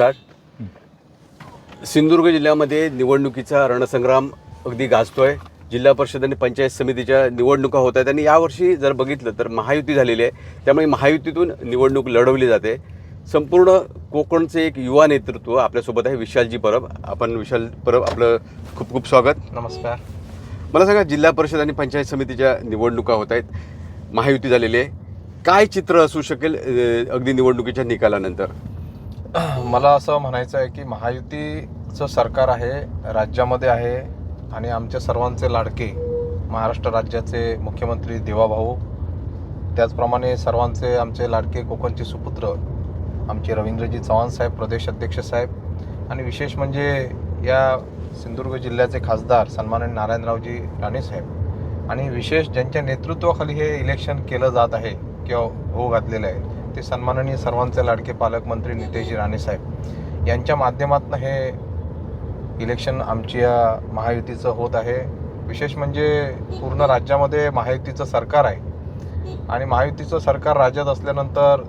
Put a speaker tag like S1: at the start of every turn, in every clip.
S1: नमस्कार सिंधुदुर्ग जिल्ह्यामध्ये निवडणुकीचा रणसंग्राम अगदी गाजतोय. जिल्हा परिषद आणि पंचायत समितीच्या निवडणुका होत आहेत आणि यावर्षी जर बघितलं तर महायुती झालेली आहे. त्यामुळे महायुतीतून निवडणूक लढवली जाते. संपूर्ण कोकणचे एक युवा नेतृत्व आपल्यासोबत आहे विशालजी परब. आपण विशाल परब आपलं खूप खूप स्वागत.
S2: नमस्कार.
S1: मला सांगा जिल्हा परिषद आणि पंचायत समितीच्या निवडणुका होत आहेत. महायुती झालेली आहे. काय चित्र असू शकेल अगदी निवडणुकीच्या निकालानंतर?
S2: मला असं म्हणायचं आहे की महायुतीचं सरकार आहे राज्यामध्ये आहे आणि आमच्या सर्वांचे लाडके महाराष्ट्र राज्याचे मुख्यमंत्री देवाभाऊ. त्याचप्रमाणे सर्वांचे आमचे लाडके कोकणचे सुपुत्र आमचे रवींद्रजी चव्हाण साहेब प्रदेश अध्यक्ष साहेब आणि विशेष म्हणजे या सिंधुदुर्ग जिल्ह्याचे खासदार सन्माननीय नारायणरावजी राणे साहेब. आणि विशेष ज्यांच्या नेतृत्वाखाली हे इलेक्शन केलं जात आहे किंवा हो घातलेलं आहे ते सन्माननीय सर्वांचे लाडके पालकमंत्री नितेशजी राणे साहेब. यांच्या माध्यमातून हे इलेक्शन आमच्या महायुतीचं होत आहे. विशेष म्हणजे पूर्ण राज्यामध्ये महायुतीचं सरकार आहे. आणि महायुतीचं सरकार राज्यात असल्यानंतर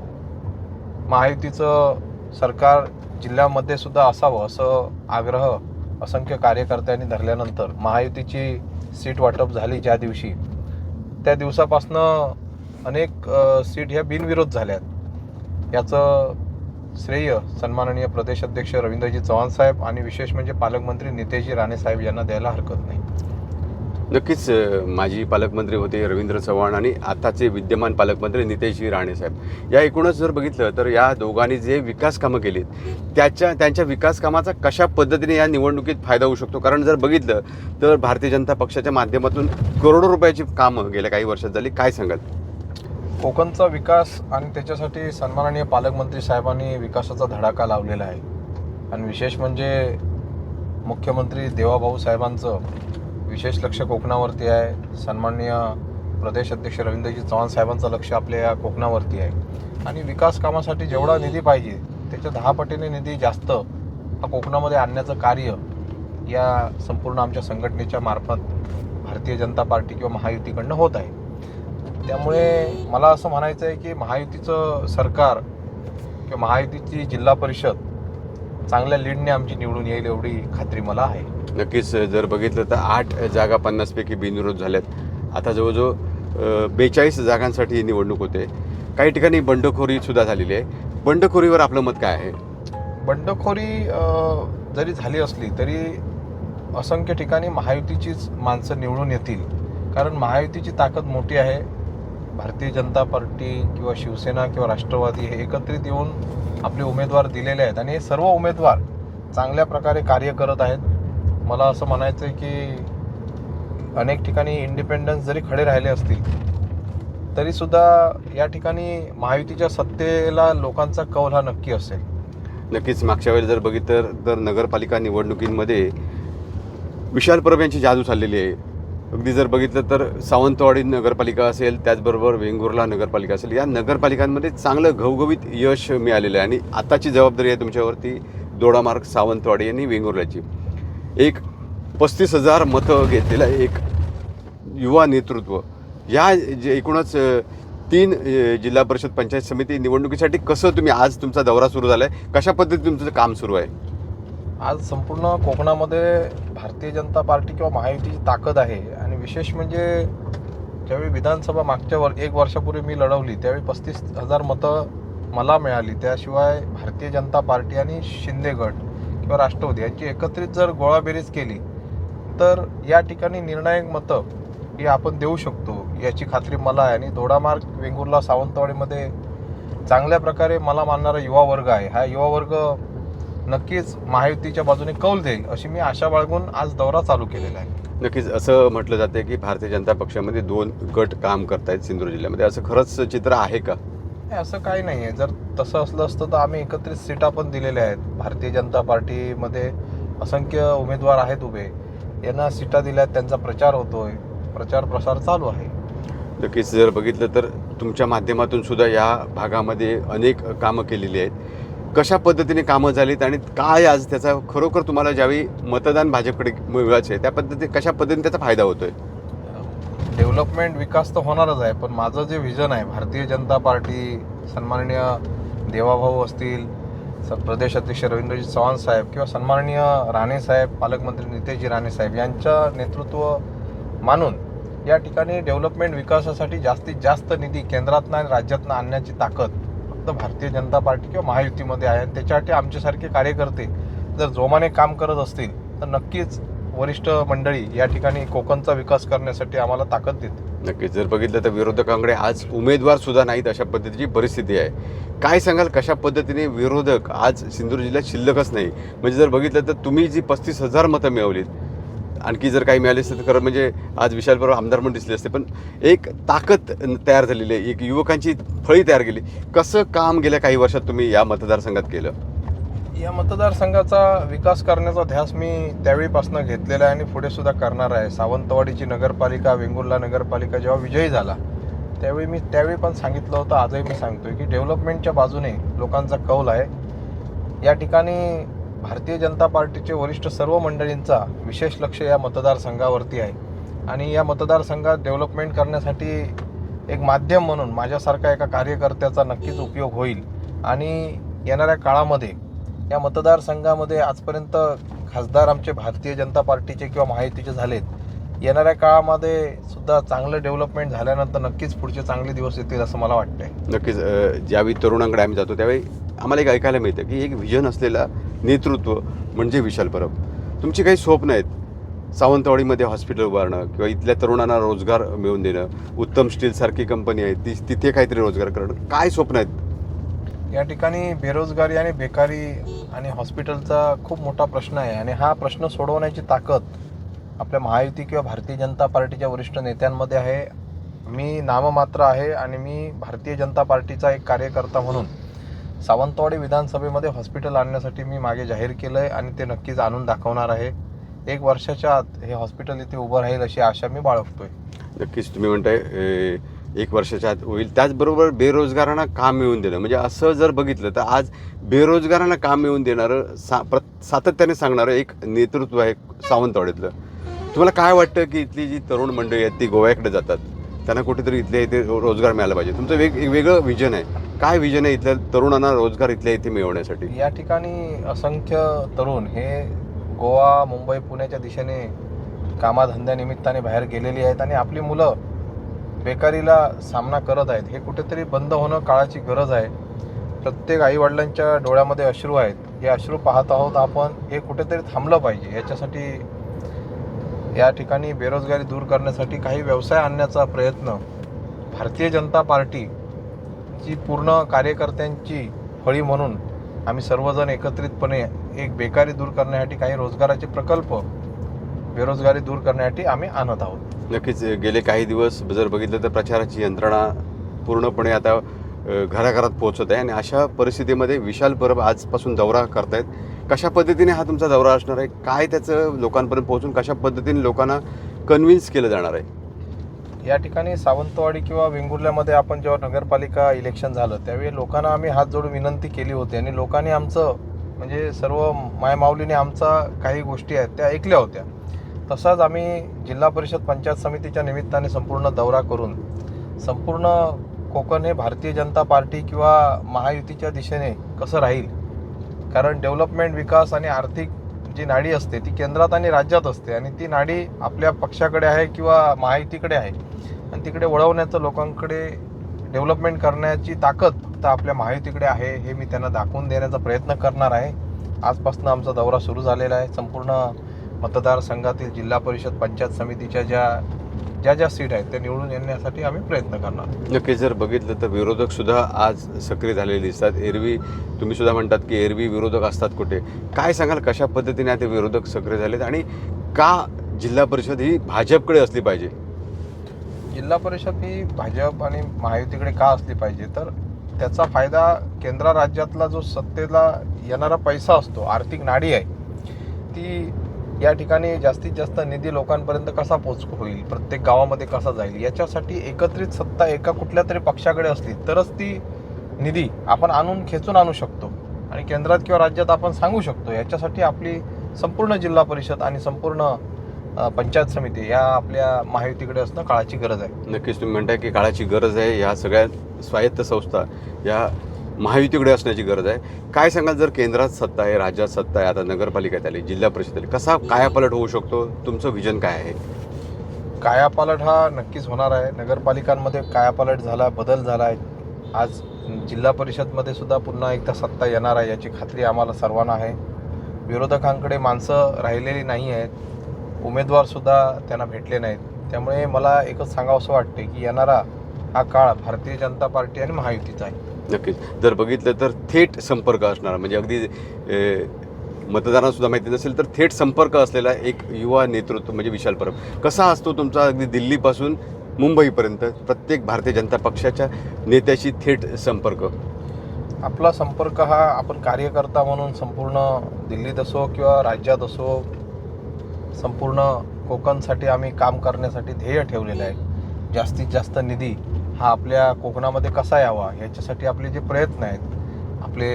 S2: महायुतीचं सरकार जिल्ह्यामध्ये सुद्धा असावं असं आग्रह असंख्य कार्यकर्त्यांनी धरल्यानंतर महायुतीची सीट वाटप झाली ज्या दिवशी. त्या दिवसापासनं अनेक सीट ह्या बिनविरोध झाल्यात. याचं श्रेय सन्माननीय प्रदेश अध्यक्ष रवींद्रजी चव्हाण साहेब आणि विशेष म्हणजे पालकमंत्री नितेशजी राणे साहेब यांना द्यायला हरकत नाही.
S1: नक्कीच माजी पालकमंत्री होते रवींद्र चव्हाण आणि आताचे विद्यमान पालकमंत्री नितेशजी राणे साहेब. या एकूणच जर बघितलं तर या दोघांनी जे विकास कामं केलीत त्याच्या त्यांच्या विकास कामाचा कशा पद्धतीने या निवडणुकीत फायदा होऊ शकतो? कारण जर बघितलं तर भारतीय जनता पक्षाच्या माध्यमातून करोडो रुपयाची कामं गेल्या काही वर्षात झाली. काय सांगाल?
S2: कोकणचा विकास आणि त्याच्यासाठी सन्माननीय पालकमंत्री साहेबांनी विकासाचा धडाका लावलेला आहे. आणि विशेष म्हणजे मुख्यमंत्री देवाभाऊ साहेबांचं विशेष लक्ष कोकणावरती आहे. सन्माननीय प्रदेश अध्यक्ष रवींद्रजी चव्हाण साहेबांचं लक्ष आपल्या या कोकणावरती आहे. आणि विकास कामासाठी जेवढा निधी पाहिजे त्याच्या दहा पटीने निधी जास्त हा कोकणामध्ये आणण्याचं कार्य या संपूर्ण आमच्या संघटनेच्या मार्फत भारतीय जनता पार्टी किंवा महायुतीकडनं होत आहे. त्यामुळे मला असं म्हणायचं आहे की महायुतीचं सरकार किंवा महायुतीची जिल्हा परिषद चांगल्या लीडने आमची निवडून येईल एवढी खात्री मला आहे.
S1: नक्कीच जर बघितलं तर आठ जागा पन्नासपैकी बिनविरोध झाल्यात. आता जवळजवळ बेचाळीस जागांसाठी ही निवडणूक होते. काही ठिकाणी बंडखोरी सुद्धा झालेली आहे. बंडखोरीवर आपलं मत काय आहे?
S2: बंडखोरी जरी झाली असली तरी असंख्य ठिकाणी महायुतीचीच माणसं निवडून येतील. कारण महायुतीची ताकद मोठी आहे. भारतीय जनता पार्टी किंवा शिवसेना किंवा राष्ट्रवादी हे एकत्रित येऊन आपले उमेदवार दिलेले आहेत. आणि हे सर्व उमेदवार चांगल्या प्रकारे कार्य करत आहेत. मला असं म्हणायचं आहे की अनेक ठिकाणी इंडिपेंडन्स जरी खडे राहिले असतील तरीसुद्धा या ठिकाणी महायुतीच्या सत्तेला लोकांचा कौल हा नक्की असेल.
S1: नक्कीच. मागच्या वेळेला जर बघितलं तर नगरपालिका निवडणुकींमध्ये विशाल परब यांची जादू चाललेली आहे. अगदी जर बघितलं तर सावंतवाडी नगरपालिका असेल त्याचबरोबर वेंगुर्ला नगरपालिका असेल या नगरपालिकांमध्ये चांगलं घवघवीत यश मिळालेलं आहे. आणि आताची जबाबदारी आहे तुमच्यावरती दोडामार्ग सावंतवाडी आणि वेंगुर्ल्याची. एक पस्तीस हजार मतं घेतलेलं एक युवा नेतृत्व. या जे एकूणच तीन जिल्हा परिषद पंचायत समिती निवडणुकीसाठी कसं तुम्ही आज तुमचा दौरा सुरू झाला आहे कशा पद्धतीने तुमचं काम सुरू आहे?
S2: आज संपूर्ण कोकणामध्ये भारतीय जनता पार्टी किंवा महायुतीची ताकद आहे आणि विशेष म्हणजे ज्यावेळी विधानसभा मागच्या वर एक वर्षापूर्वी मी लढवली त्यावेळी पस्तीस हजार मतं मला मिळाली. त्याशिवाय भारतीय जनता पार्टी आणि शिंदे गट किंवा राष्ट्रवादी यांची एकत्रित जर गोळाबेरीज केली तर या ठिकाणी निर्णायक मतं ही आपण देऊ शकतो याची खात्री मला आहे. आणि दोडामार्ग वेंगुर्ला सावंतवाडीमध्ये चांगल्या प्रकारे मला मानणारा युवा वर्ग आहे. हा युवा वर्ग नक्कीच महायुतीच्या बाजूने कौल देईल अशी मी आशा बाळगून आज दौरा चालू केलेला आहे.
S1: नक्कीच असं म्हटलं जातं की भारतीय जनता पक्षामध्ये दोन गट काम करतायत सिंधुदुर्ग जिल्ह्यामध्ये. असं खरंच चित्र आहे का?
S2: नाही, असं काही नाही आहे जर तसं असलं असतं तर आम्ही एकत्रित सीटा पण दिलेल्या आहेत. भारतीय जनता पार्टीमध्ये असंख्य उमेदवार आहेत उभे. यांना सीटा दिल्या आहेत त्यांचा प्रचार होतोय. प्रचार प्रसार चालू आहे.
S1: नक्कीच जर बघितलं तर तुमच्या माध्यमातून सुद्धा या भागामध्ये अनेक कामं केलेली आहेत. कशा पद्धतीने कामं झालीत आणि काय आज त्याचा खरोखर तुम्हाला ज्यावेळी मतदान भाजपकडे मिळवायचं आहे त्या पद्धती कशा पद्धतीने त्याचा फायदा होतोय?
S2: डेव्हलपमेंट विकास तर होणारच आहे पण माझं जे व्हिजन आहे भारतीय जनता पार्टी सन्माननीय देवाभाऊ असतील स- प्रदेश अध्यक्ष रवींद्रजी चव्हाण साहेब किंवा सन्माननीय राणे साहेब पालकमंत्री नितेशजी राणे साहेब यांचं नेतृत्व मानून या ठिकाणी डेव्हलपमेंट विकासासाठी जास्तीत जास्त निधी केंद्रातनं आणि राज्यातनं आणण्याची ताकद फक्त भारतीय जनता पार्टी किंवा महायुतीमध्ये आहे आणि त्याच्यासाठी आमच्यासारखे कार्यकर्ते जर जोमाने काम करत असतील तर नक्कीच वरिष्ठ मंडळी या ठिकाणी कोकणचा विकास करण्यासाठी आम्हाला ताकद देते
S1: नक्कीच. जर बघितलं तर विरोधकांकडे आज उमेदवार सुद्धा नाहीत अशा पद्धतीची परिस्थिती आहे. काय सांगाल कशा पद्धतीने विरोधक आज सिंधुदुर्ग जिल्ह्यात शिल्लकच नाही? म्हणजे जर बघितलं तर तुम्ही जी पस्तीस हजार मतं मिळवलीत आणखी जर काही मिळाली असते तर खरं म्हणजे आज विशाल परवा आमदार पण दिसले असते पण एक ताकद तयार झालेली आहे. एक युवकांची फळी तयार केली. कसं काम गेल्या काही वर्षात तुम्ही या मतदारसंघात केलं?
S2: या मतदारसंघाचा विकास करण्याचा ध्यास मी त्यावेळीपासून घेतलेला आहे आणि पुढे सुद्धा करणार आहे. सावंतवाडीची नगरपालिका वेंगुर्ला नगरपालिका जेव्हा विजयी झाला त्यावेळी मी त्यावेळी पण सांगितलं होतं आजही मी सांगतोय की डेव्हलपमेंटच्या बाजूने लोकांचा कौल आहे. या ठिकाणी भारतीय जनता पार्टीचे वरिष्ठ सर्व मंडळींचा विशेष लक्ष या मतदारसंघावरती आहे. आणि या मतदारसंघात डेव्हलपमेंट करण्यासाठी एक माध्यम म्हणून माझ्यासारखा एका कार्यकर्त्याचा नक्कीच उपयोग होईल. आणि येणाऱ्या काळामध्ये या मतदारसंघामध्ये आजपर्यंत खासदार आमचे भारतीय जनता पार्टीचे किंवा महायुतीचे झालेत. येणाऱ्या काळामध्ये सुद्धा चांगलं डेव्हलपमेंट झाल्यानंतर नक्कीच पुढचे चांगले दिवस येतील असं मला वाटतंय.
S1: नक्कीच ज्यावेळी तरुणांकडे आम्ही जातो त्यावेळी आम्हाला एक ऐकायला मिळतं की एक व्हिजन असलेला नेतृत्व म्हणजे विशाल परब. तुमची काही स्वप्न आहेत? सावंतवाडीमध्ये हॉस्पिटल उभारणं किंवा इथल्या तरुणांना रोजगार मिळवून देणं उत्तम स्टीलसारखी कंपनी आहे ती तिथे काहीतरी रोजगार करणं. काय स्वप्न आहेत?
S2: या ठिकाणी बेरोजगारी आणि बेकारी आणि हॉस्पिटलचा खूप मोठा प्रश्न आहे आणि हा प्रश्न सोडवण्याची ताकद आपल्या महायुती किंवा भारतीय जनता पार्टीच्या वरिष्ठ नेत्यांमध्ये आहे. मी नाममात्र आहे आणि मी भारतीय जनता पार्टीचा एक कार्यकर्ता म्हणून सावंतवाडी विधानसभेमध्ये हॉस्पिटल आणण्यासाठी मी मागे जाहीर केलं आहे आणि ते नक्कीच आणून दाखवणार आहे. एक वर्षाच्या आत हे हॉस्पिटल इथे उभं राहील अशी आशा मी बाळगतोय.
S1: नक्कीच तुम्ही म्हणताय एक वर्षाच्या आत होईल. त्याचबरोबर बेरोजगारांना काम मिळवून देणं. म्हणजे असं जर बघितलं तर आज बेरोजगारांना काम मिळवून देणारं सा प्र सातत्याने सांगणारं एक नेतृत्व आहे सावंतवाडीतलं. तुम्हाला काय वाटतं की इथली जी तरुण मंडळी आहेत ती गोव्याकडे जातात? त्यांना कुठेतरी इथल्या इथे रोजगार मिळाला पाहिजे. तुमचं वेग एक वेगळं विजन आहे. काय विजन आहे इथल्या तरुणांना रोजगार इथल्या इथे मिळवण्यासाठी?
S2: या ठिकाणी असंख्य तरुण हे गोवा मुंबई पुण्याच्या दिशेने कामाधंद्यानिमित्ताने बाहेर गेलेली आहेत आणि आपली मुलं बेकारीला सामना करत आहेत. हे कुठेतरी बंद होणं काळाची गरज आहे. प्रत्येक आईवडिलांच्या डोळ्यामध्ये अश्रू आहेत. हे अश्रू पाहत आहोत आपण. हे कुठेतरी थांबलं पाहिजे. याच्यासाठी या ठिकाणी बेरोजगारी दूर करण्यासाठी काही व्यवसाय आणण्याचा प्रयत्न. भारतीय जनता पार्टी ची पूर्ण कार्यकर्त्यांची फळी म्हणून आम्ही सर्वजण एकत्रितपणे एक बेकारी दूर करण्यासाठी काही रोजगाराचे प्रकल्प बेरोजगारी दूर करण्यासाठी आम्ही आणत आहोत.
S1: नक्कीच गेले काही दिवस जर बघितलं तर प्रचाराची यंत्रणा पूर्णपणे आता घराघरात पोहोचत आहे आणि अशा परिस्थितीमध्ये विशाल परब आजपासून दौरा करतायत. कशा पद्धतीने हा तुमचा दौरा असणार आहे? काय त्याचं लोकांपर्यंत पोहोचून कशा पद्धतीने लोकांना कन्व्हिन्स केलं जाणार आहे?
S2: या ठिकाणी सावंतवाडी किंवा वेंगुर्ल्यामध्ये आपण जेव्हा नगरपालिका इलेक्शन झालं त्यावेळी लोकांना आम्ही हात जोडून विनंती केली होती आणि लोकांनी आमचं म्हणजे सर्व मायमाऊलीने आमचा काही गोष्टी आहेत त्या ऐकल्या होत्या. तसाच आम्ही जिल्हा परिषद पंचायत समितीच्या निमित्ताने संपूर्ण दौरा करून संपूर्ण कोकण हे भारतीय जनता पार्टी किंवा महायुतीच्या दिशेने कसं राहील कारण डेव्हलपमेंट विकास आणि आर्थिक जी नाडी असते ती केंद्रात आणि राज्यात असते आणि ती नाडी आपल्या पक्षाकडे आहे किंवा महायुतीकडे आहे. आणि तिकडे वळवण्याचं लोकांकडे डेव्हलपमेंट करण्याची ताकद फक्त आपल्या महायुतीकडे आहे हे मी त्यांना दाखवून देण्याचा प्रयत्न करणार आहे. आजपासून आमचा दौरा सुरू झालेला आहे. संपूर्ण मतदारसंघातील जिल्हा परिषद पंचायत समितीच्या ज्या ज्या ज्या सीट आहेत त्या निवडून येण्यासाठी आम्ही प्रयत्न करणार.
S1: नक्कीच जर बघितलं तर विरोधक सुद्धा आज सक्रिय झालेले दिसतात. एरवी तुम्ही सुद्धा म्हणतात की एरवी विरोधक असतात कुठे? काय सांगाल कशा पद्धतीने ते विरोधक सक्रिय झालेत आणि का जिल्हा परिषद ही भाजपकडे असली पाहिजे?
S2: जिल्हा परिषद ही भाजप आणि महायुतीकडे का असली पाहिजे? तर त्याचा फायदा केंद्र राज्यातला जो सत्तेला येणारा पैसा असतो आर्थिक नाडी आहे ती या ठिकाणी जास्तीत जास्त निधी लोकांपर्यंत कसा पोच होईल? प्रत्येक गावामध्ये कसा जाईल? याच्यासाठी एकत्रित सत्ता एका कुठल्या तरी पक्षाकडे असली तरच ती निधी आपण आणून खेचून आणू शकतो. आणि केंद्रात किंवा राज्यात आपण सांगू शकतो. याच्यासाठी आपली संपूर्ण जिल्हा परिषद आणि संपूर्ण पंचायत समिती या आपल्या महायुतीकडे असणं काळाची गरज आहे.
S1: नक्कीच. तुम्ही म्हणताय की काळाची गरज आहे. ह्या सगळ्या स्वायत्त संस्था या महायुतीकडे असण्याची गरज आहे. काय सांगाल जर केंद्रात सत्ता आहे राज्यात सत्ता आहे आता नगरपालिकेत आली जिल्हा परिषद आली कसा कायापालट होऊ शकतो? तुमचं विजन काय आहे?
S2: कायापालट हा नक्कीच होणार आहे. नगरपालिकांमध्ये कायापालट झाला बदल झाला आहे. आज जिल्हा परिषदमध्ये सुद्धा पुन्हा एकदा सत्ता येणार आहे याची खात्री आम्हाला सर्वांना आहे. विरोधकांकडे माणसं राहिलेली नाही आहेत. उमेदवारसुद्धा त्यांना भेटले नाहीत. त्यामुळे मला एकच सांगावंसं वाटते की येणारा हा काळ भारतीय जनता पार्टी आणि महायुतीचा आहे.
S1: नक्कीच. जर बघितलं तर थेट संपर्क असणारा म्हणजे अगदी मतदारांसुद्धा माहिती नसेल तर थेट संपर्क असलेला एक युवा नेतृत्व म्हणजे विशाल परब. कसा असतो तुमचा अगदी दिल्लीपासून मुंबईपर्यंत प्रत्येक भारतीय जनता पक्षाच्या नेत्याशी थेट संपर्क?
S2: आपला संपर्क हा आपण कार्यकर्ता म्हणून संपूर्ण दिल्लीत असो किंवा राज्यात असो संपूर्ण कोकणसाठी आम्ही काम करण्यासाठी ध्येय ठेवलेलं आहे. जास्तीत जास्त निधी हा आपल्या कोकणामध्ये कसा यावा याच्यासाठी आपले जे प्रयत्न आहेत आपले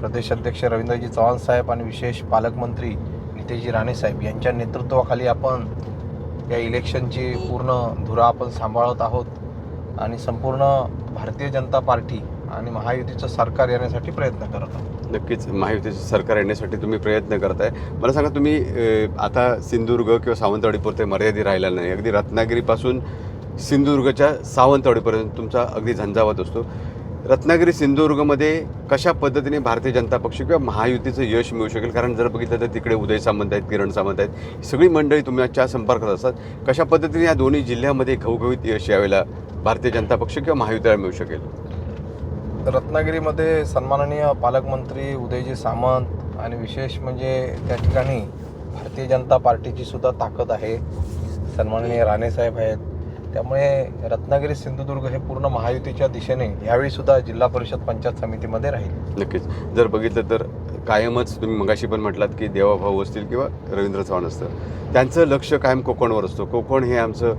S2: प्रदेशाध्यक्ष रवींद्रजी चव्हाण साहेब आणि विशेष पालकमंत्री नितेशजी राणे साहेब यांच्या नेतृत्वाखाली आपण या इलेक्शनची पूर्ण धुरा आपण सांभाळत आहोत आणि संपूर्ण भारतीय जनता पार्टी आणि महायुतीचं सरकार येण्यासाठी प्रयत्न करत आहोत.
S1: नक्कीच महायुतीचं सरकार येण्यासाठी तुम्ही प्रयत्न करताय. मला सांगा तुम्ही आता सिंधुदुर्ग किंवा सावंतवाडीपुरते मर्यादित राहिला नाही. अगदी रत्नागिरीपासून सिंधुदुर्गच्या सावंतवाडीपर्यंत तुमचा अगदी झंझावत असतो. रत्नागिरी सिंधुदुर्गमध्ये कशा पद्धतीने भारतीय जनता पक्ष किंवा महायुतीचं यश मिळू शकेल? कारण जर बघितलं तर तिकडे उदय सामंत आहेत किरण सामंत आहेत. सगळी मंडळी तुमच्या संपर्कात असतात. कशा पद्धतीने या दोन्ही जिल्ह्यामध्ये घवघवीत यश यावेळेला भारतीय जनता पक्ष किंवा महायुतीला मिळू शकेल?
S2: रत्नागिरीमध्ये सन्माननीय पालकमंत्री उदयजी सामंत आणि विशेष म्हणजे त्या ठिकाणी भारतीय जनता पार्टीची सुद्धा ताकद आहे. सन्माननीय राणेसाहेब आहेत. त्यामुळे रत्नागिरी सिंधुदुर्ग हे पूर्ण महायुतीच्या दिशेने यावेळी सुद्धा जिल्हा परिषद पंचायत समितीमध्ये राहील.
S1: नक्कीच. जर बघितलं तर कायमच तुम्ही मगाशी पण म्हटलात की देवाभाऊ असतील किंवा रवींद्र चव्हाण असतं त्यांचं लक्ष कायम कोकणवर असतं. कोकण हे आमचं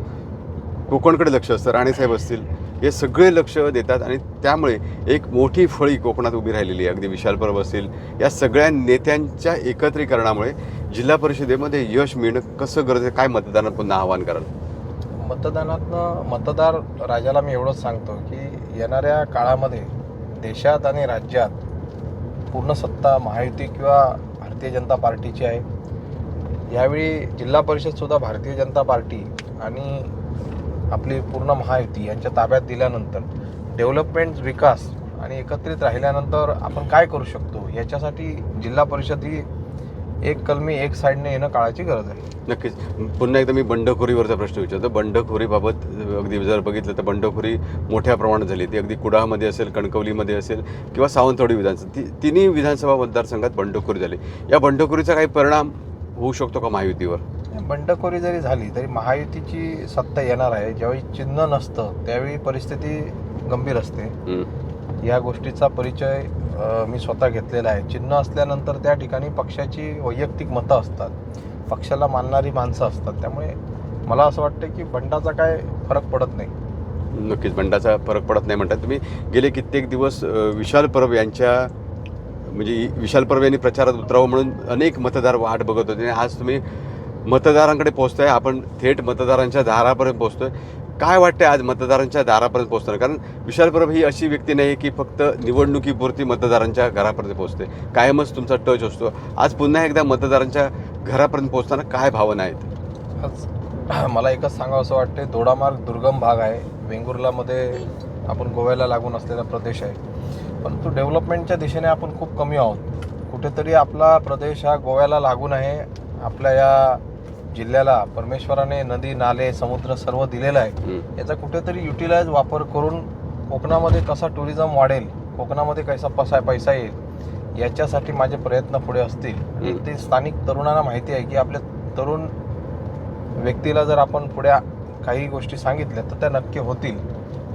S1: कोकणकडे लक्ष असतं. राणेसाहेब असतील हे सगळे लक्ष देतात आणि त्यामुळे एक मोठी फळी कोकणात उभी राहिलेली आहे. अगदी विशाल परब असतील या सगळ्या नेत्यांच्या एकत्रीकरणामुळे जिल्हा परिषदेमध्ये यश मिळणं कसं गरजेचं काय मतदानात पुन्हा आवाहन कराल?
S2: मतदानातनं मतदार राजाला मी एवढंच सांगतो की येणाऱ्या काळामध्ये देशात आणि राज्यात पूर्ण सत्ता महायुती किंवा भारतीय जनता पार्टीची आहे. यावेळी जिल्हा परिषदसुद्धा भारतीय जनता पार्टी आणि आपली पूर्ण महायुती यांच्या ताब्यात दिल्यानंतर डेव्हलपमेंट विकास आणि एकत्रित राहिल्यानंतर आपण काय करू शकतो याच्यासाठी जिल्हा परिषद ही एक कलमी एक साईडने येणं काळाची गरज आहे.
S1: नक्कीच. पुन्हा एकदा मी बंडखोरीवरचा प्रश्न विचारतो. बंडखोरीबाबत अगदी जर बघितलं तर बंडखोरी मोठ्या प्रमाणात झाली. ती अगदी कुडाळमध्ये असेल कणकवलीमध्ये असेल किंवा सावंतवाडी विधानसभा. ती तिन्ही विधानसभा मतदारसंघात बंडखोरी झाली. या बंडखोरीचा काही परिणाम होऊ शकतो का महायुतीवर?
S2: बंडखोरी जरी झाली तरी महायुतीची सत्ता येणार आहे. ज्यावेळी चिन्ह नसतं त्यावेळी परिस्थिती गंभीर असते. या गोष्टीचा परिचय मी स्वतः घेतलेला आहे. चिन्ह असल्यानंतर त्या ठिकाणी पक्षाची वैयक्तिक मतं असतात. पक्षाला मानणारी माणसं असतात. त्यामुळे मला असं वाटतं की बंडाचा काय फरक पडत नाही.
S1: नक्कीच बंडाचा फरक पडत नाही म्हणतात. तुम्ही गेले कित्येक दिवस विशाल परब यांच्या म्हणजे विशाल परब यांनी प्रचारात उतरावं म्हणून अनेक मतदार वाट बघत होते. आणि आज तुम्ही मतदारांकडे पोहोचताय. आपण थेट मतदारांच्या दारापर्यंत पोहोचतोय. काय वाटतं आज मतदारांच्या दारापर्यंत पोहोचणार कारण विशाल परब ही अशी व्यक्ती नाही की फक्त निवडणुकीपुरती मतदारांच्या घरापर्यंत पोहोचते. कायमच तुमचा टच असतो. आज पुन्हा एकदा मतदारांच्या घरापर्यंत पोहोचताना काय भावना आहेत?
S2: मला एकच सांगावं असं वाटते दोडामार्ग दुर्गम भाग आहे. वेंगुर्लामध्ये आपण गोव्याला लागून असलेला प्रदेश आहे. परंतु डेव्हलपमेंटच्या दिशेने आपण खूप कमी आहोत. कुठेतरी आपला प्रदेश हा गोव्याला लागून आहे. आपल्या या जिल्ह्याला परमेश्वराने नदी नाले समुद्र सर्व दिलेलं आहे. याचा कुठेतरी युटिलाइज वापर करून कोकणामध्ये कसा टुरिझम वाढेल कोकणामध्ये कसा पसा पैसा येईल याच्यासाठी माझे प्रयत्न पुढे असतील. ते स्थानिक तरुणांना माहिती आहे की आपल्या तरुण व्यक्तीला जर आपण पुढे काही गोष्टी सांगितल्या तर त्या नक्की होतील.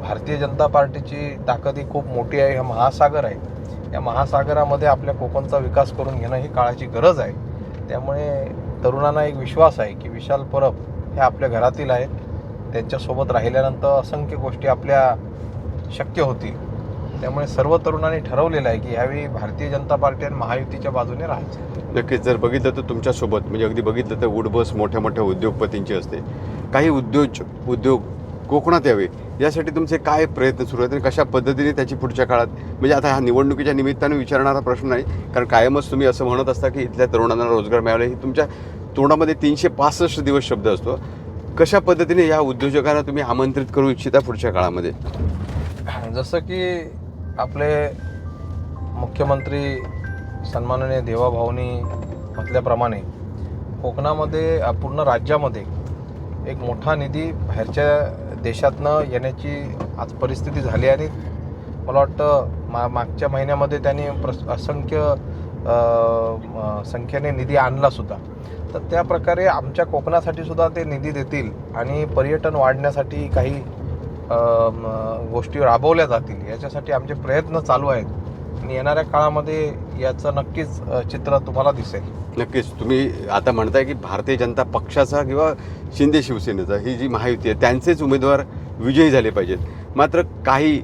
S2: भारतीय जनता पार्टीची ताकद ही खूप मोठी आहे हा महासागर आहे. या महासागरामध्ये आपल्या कोकणचा विकास करून घेणं ही काळाची गरज आहे. त्यामुळे तरुणांना एक विश्वास आहे की विशाल परब हे आपल्या घरातील आहेत. त्यांच्यासोबत राहिल्यानंतर असंख्य गोष्टी आपल्या शक्य होतील. त्यामुळे सर्व तरुणांनी ठरवलेलं आहे की यावेळी भारतीय जनता पार्टी आणि महायुतीच्या बाजूने राहायचं.
S1: नक्कीच जर बघितलं तर तुमच्यासोबत म्हणजे अगदी बघितलं तर उडबस मोठ्या मोठ्या उद्योगपतींची असते. काही उद्योज उद्योग कोकणात यावे. यासाठी तुमचे काय प्रयत्न सुरू आहेत आणि कशा पद्धतीने त्याची पुढच्या काळात म्हणजे आता हा निवडणुकीच्या निमित्ताने विचारणारा प्रश्न नाही. कारण कायमच तुम्ही असं म्हणत असता की इथल्या तरुणांना रोजगार मिळाले ही तुमच्या तोंडामध्ये तीनशे पासष्ट दिवस शब्द असतो. कशा पद्धतीने या उद्योजकांना तुम्ही आमंत्रित करू इच्छिता पुढच्या काळामध्ये?
S2: जसं की आपले मुख्यमंत्री सन्माननीय देवाभाऊनी म्हटल्याप्रमाणे कोकणामध्ये पूर्ण राज्यामध्ये एक मोठा निधी बाहेरच्या देशातनं येण्याची आज परिस्थिती झाली आणि मला वाटतं मा मागच्या महिन्यामध्ये त्यांनी प्रस असंख्य संख्येने निधी आणलासुद्धा तर त्या प्रकारे आमच्या कोकणासाठी सुद्धा ते निधी देतील आणि पर्यटन वाढण्यासाठी काही गोष्टी राबवल्या जातील. याच्यासाठी आमचे प्रयत्न चालू आहेत. आणि येणाऱ्या काळामध्ये याचं नक्कीच चित्र तुम्हाला दिसेल.
S1: नक्कीच. तुम्ही आता म्हणताय की भारतीय जनता पक्षाचा किंवा शिंदे शिवसेनेचा ही जी महायुती आहे त्यांचेच उमेदवार विजयी झाले पाहिजेत. मात्र काही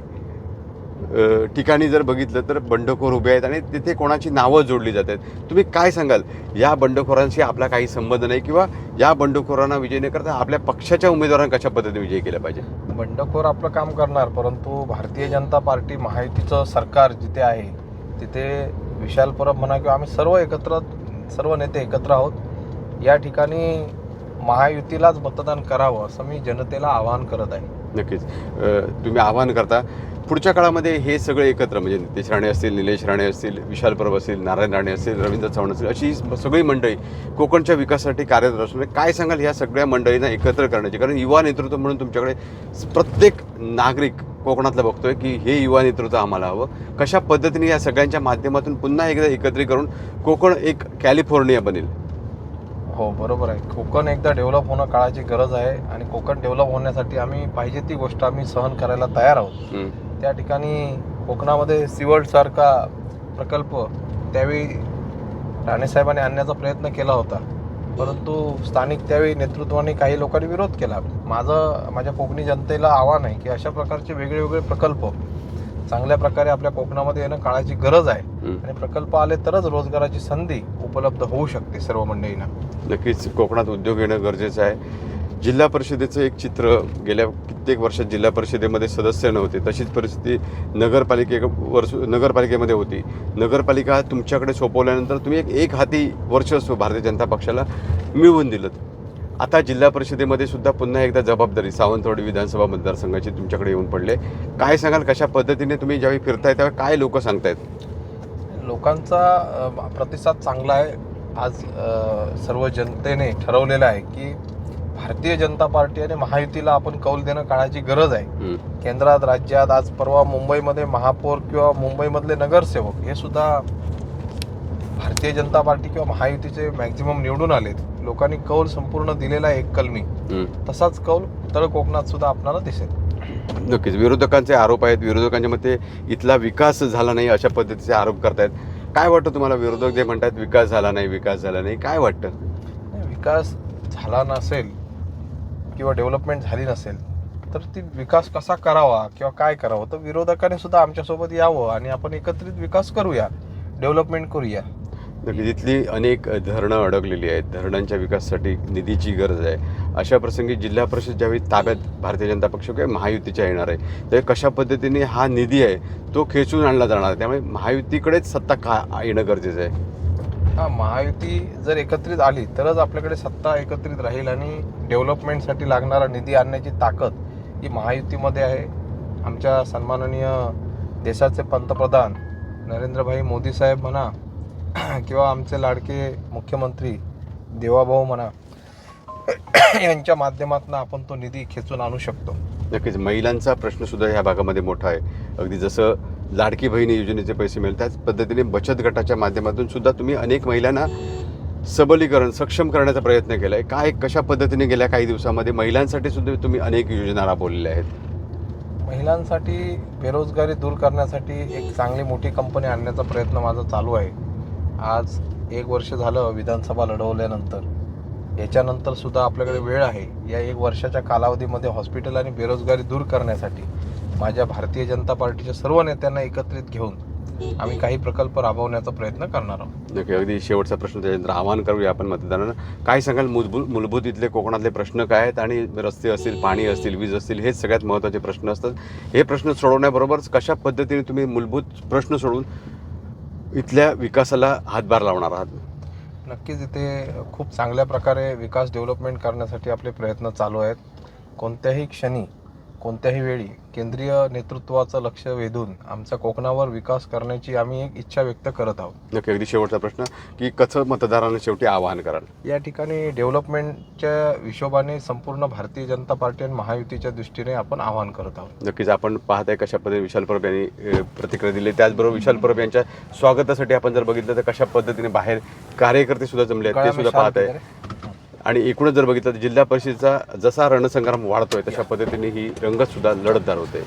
S1: ठिकाणी जर बघितलं तर बंडखोर उभे आहेत आणि तिथे कोणाची नावं जोडली जात आहेत. तुम्ही काय सांगाल? या बंडखोरांशी आपला काही संबंध नाही किंवा या बंडखोरांना विजय न करता आपल्या पक्षाच्या उमेदवारांना कशा पद्धतीने विजय केला पाहिजे?
S2: बंडखोर आपलं काम करणार परंतु भारतीय जनता पार्टी महायुतीचं सरकार जिथे आहे तिथे विशाल परब म्हणा किंवा आम्ही सर्व एकत्र सर्व नेते एकत्र आहोत. या ठिकाणी महायुतीलाच मतदान करावं असं मी जनतेला आवाहन करत आहे.
S1: नक्कीच. तुम्ही आवाहन करता. पुढच्या काळामध्ये हे सगळे एकत्र म्हणजे नितेश राणे असतील निलेश राणे असतील विशाल परब असतील नारायण राणे असतील रवींद्र चव्हाण असतील अशी सगळी मंडळी कोकणच्या विकासासाठी कार्यरत असून काय सांगाल ह्या सगळ्या मंडळींना एकत्र करण्याची? कारण युवा नेतृत्व म्हणून तुमच्याकडे प्रत्येक नागरिक कोकणातला बघतोय की हे युवा नेतृत्व आम्हाला हवं. कशा पद्धतीने या सगळ्यांच्या माध्यमातून पुन्हा एकदा एकत्रीकरण कोकण एक कॅलिफोर्निया बनेल?
S2: हो बरोबर आहे. कोकण एकदा डेव्हलप होणं काळाची गरज आहे आणि कोकण डेव्हलप होण्यासाठी आम्ही पाहिजे ती गोष्ट आम्ही सहन करायला तयार आहोत. त्या ठिकाणी कोकणामध्ये सिवर्डसारखा प्रकल्प त्यावेळी राणेसाहेबांनी आणण्याचा प्रयत्न केला होता. परंतु स्थानिक त्यावेळी नेतृत्वाने काही लोकांनी विरोध केला. माझं माझ्या कोकणी जनतेला आव्हान आहे की अशा प्रकारचे वेगळे वेगळे प्रकल्प चांगल्या प्रकारे आपल्या कोकणामध्ये येणं काळाची गरज आहे. आणि प्रकल्प आले तरच रोजगाराची संधी उपलब्ध होऊ शकते सर्व मंडळींना.
S1: नक्कीच कोकणात उद्योग येणं गरजेचं आहे. जिल्हा परिषदेचं एक चित्र गेल्या कित्येक वर्षात जिल्हा परिषदेमध्ये सदस्य नव्हते. तशीच परिस्थिती नगरपालिकेवर नगरपालिकेमध्ये होती. नगरपालिका तुमच्याकडे सोपवल्यानंतर तुम्ही एक एक हाती वर्चस्व भारतीय जनता पक्षाला मिळवून दिलं. आता जिल्हा परिषदेमध्ये सुद्धा पुन्हा एकदा जबाबदारी सावंतवाडी विधानसभा मतदारसंघाची तुमच्याकडे येऊन पडले. काय सांगाल कशा पद्धतीने तुम्ही ज्यावेळी फिरताय त्यावेळी काय लोक सांगतायत?
S2: लोकांचा प्रतिसाद चांगला आहे. आज सर्व जनतेने ठरवलेलं आहे की भारतीय जनता पार्टी आणि महायुतीला आपण कौल देणं काळाची गरज आहे. केंद्रात राज्यात आज परवा मुंबईमध्ये महापौर किंवा मुंबईमधले नगरसेवक हे सुद्धा भारतीय जनता पार्टी किंवा महायुतीचे मॅक्झिमम निवडून आलेत. लोकांनी कौल संपूर्ण दिलेला आहे एक कलमी
S1: हं.
S2: तसाच कौल तळ कोकणात सुद्धा आपल्याला दिसेल.
S1: नक्कीच. विरोधकांचे आरोप आहेत. विरोधकांच्या मते इथला विकास झाला नाही अशा पद्धतीचे आरोप करतायत. काय वाटतं तुम्हाला? विरोधक जे म्हणतात विकास झाला नाही विकास झाला नाही. काय वाटतं?
S2: विकास झाला नसेल किंवा डेव्हलपमेंट झाली नसेल तर ती विकास कसा करावा किंवा काय करावं? तर विरोधकाने सुद्धा आमच्यासोबत यावं आणि आपण एकत्रित विकास करूया डेव्हलपमेंट करूया.
S1: तिथली अनेक धरणं अडकलेली आहेत. धरणांच्या विकासासाठी निधीची गरज आहे. अशा प्रसंगी जिल्हा परिषद ज्यावेळी ताब्यात भारतीय जनता पक्ष किंवा महायुतीच्या येणार आहे तर कशा पद्धतीने हा निधी आहे तो खेचून आणला जाणार आहे? त्यामुळे महायुतीकडेच सत्ता का येणं गरजेचं आहे?
S2: हा महायुती जर एकत्रित आली तरच आपल्याकडे सत्ता एकत्रित राहील आणि डेव्हलपमेंटसाठी लागणारा निधी आणण्याची ताकद ही महायुतीमध्ये आहे. आमच्या सन्माननीय देशाचे पंतप्रधान नरेंद्रभाई मोदी साहेब म्हणा किंवा आमचे लाडके मुख्यमंत्री देवाभाऊ म्हणा यांच्या माध्यमातून आपण तो निधी खेचून आणू शकतो.
S1: नक्कीच. महिलांचा प्रश्न सुद्धा ह्या भागामध्ये मोठा आहे. अगदी जसं लाडकी बहिणी योजनेचे पैसे मिळेल त्याच पद्धतीने बचत गटाच्या माध्यमातून सुद्धा तुम्ही अनेक महिलांना सबलीकरण सक्षम करण्याचा प्रयत्न केला आहे काय कशा पद्धतीने गेल्या काही दिवसामध्ये महिलांसाठी सुद्धा तुम्ही अनेक योजना राबवलेल्या आहेत?
S2: महिलांसाठी बेरोजगारी दूर करण्यासाठी एक चांगली मोठी कंपनी आणण्याचा प्रयत्न माझा चालू आहे. आज एक वर्ष झालं विधानसभा लढवल्यानंतर. याच्यानंतर सुद्धा आपल्याकडे वेळ आहे. या एक वर्षाच्या कालावधीमध्ये हॉस्पिटल आणि बेरोजगारी दूर करण्यासाठी माझ्या भारतीय जनता पार्टीच्या सर्व नेत्यांना एकत्रित घेऊन आम्ही काही प्रकल्प राबवण्याचा प्रयत्न करणार आहोत.
S1: नक्की अगदी शेवटचा प्रश्न त्याच्यानंतर आवाहन करूया आपण मतदारांना. काय सांगाल? मूलभूत मूलभूत इथले कोकणातले प्रश्न काय आहेत आणि रस्ते असतील पाणी असतील वीज असतील हेच सगळ्यात महत्त्वाचे प्रश्न असतात. हे प्रश्न सोडवण्याबरोबरच कशा पद्धतीने तुम्ही मूलभूत प्रश्न सोडून इथल्या विकासाला हातभार लावणार आहात?
S2: नक्कीच इथे खूप चांगल्या प्रकारे विकास डेव्हलपमेंट करण्यासाठी आपले प्रयत्न चालू आहेत. कोणत्याही क्षणी कोणत्याही वेळी केंद्रीय नेतृत्वाचं लक्ष वेधून आमच्या कोकणावर विकास करण्याची आम्ही एक इच्छा व्यक्त करत आहोत.
S1: नक्की अगदी शेवटचा प्रश्न की कसं मतदारांना शेवटी आवाहन कराल?
S2: या ठिकाणी डेव्हलपमेंटच्या हिशोबाने संपूर्ण भारतीय जनता पार्टी आणि महायुतीच्या दृष्टीने आपण आवाहन करत आहोत.
S1: नक्कीच आपण पाहत आहे कशा पद्धतीने विशाल परब यांनी प्रतिक्रिया दिली. त्याचबरोबर विशाल परब यांच्या स्वागतासाठी आपण जर बघितलं तर कशा पद्धतीने बाहेर कार्यकर्ते सुद्धा जमले आहेत ते सुद्धा पाहत आहे आणि एकूणच जर बघितलं तर जिल्हा परिषदेचा जसा रणसंग्राम वाढतोय तशा पद्धतीने ही रंगत सुद्धा लढतदार होते.